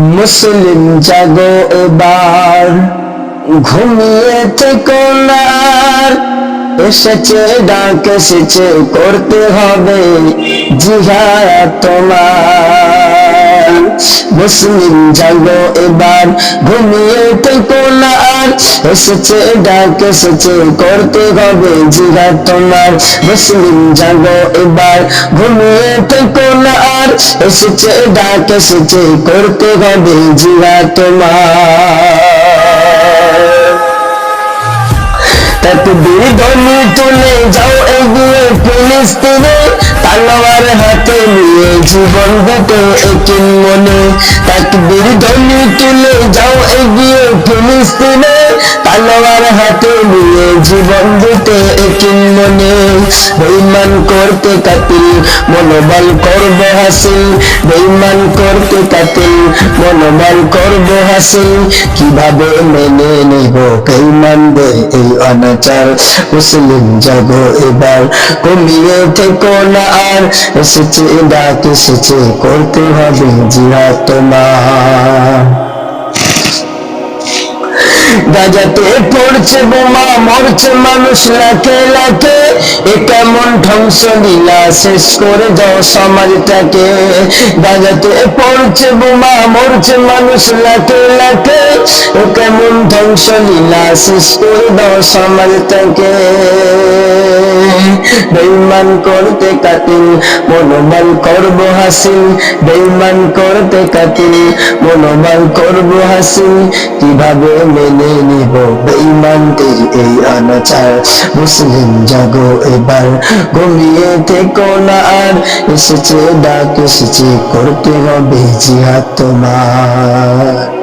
মুসলিম জাগো এবার। ঘুমিয়ে থেকো আর। এসেছে, ডাক এসেছে, করতে হবে জিহাদ তোমার। মুসলিম জাগো এবার, ঘুমিয়ে থেকো না এসেছে ডাক, এসেছে করতে হবে জিহাদ তোমার। মুসলিম জাগো এবার, ঘুমিয়ে থেকো না আর। এসেছে ডাক, এসেছে করতে হবে জিহাদ তোমার। তকবীর ধ্বনি তুলে যাও এগিয়ে ফিলিস্তিনে। তালোয়ার হাতে নিয়ে জীবন দিতে মনে। তুলে যাও এগিয়ে হাতে নিয়ে জীবন দিতে একিন মনে। বেইমান করতে কাতিল, মনোবল করব হাসিল। বেইমান করতে কাতিল, মনোবল করব হাসিল। কীভাবে মেনে নেব বেইমানদের এই অনাচার? মুসলিম জাগো এবার, কমিয়ে থেকো না আর। এসেছে ডাক, এসেছে করতে হবে জিহাদ তোমার। গাজাতে পড়ছে বোমা, মরছে মানুষ, লাখে লাখে। এ কেমন ধ্বংস লীলা শেষ করে দাও সমাজটাকে। গাজাতে পড়ছে বোমা, মরছে মানুষ, লাখে লাখে। এ কেমন ধ্বংস লীলা শেষ করে দাও সমাজটাকে। বেইমান করতে কাতিল, মনোবল করব হাসিল। বেইমান করতে কাতিল, মনোবল করব হাসিল। কীভাবে মেনে নিব বেইমানদের এই অনাচার মুসলিম জাগো এবার, ঘুমিয়ে থেকো না আর। এসেছে ডাক, এসেছে করতে হবে জিহাদ তোমার।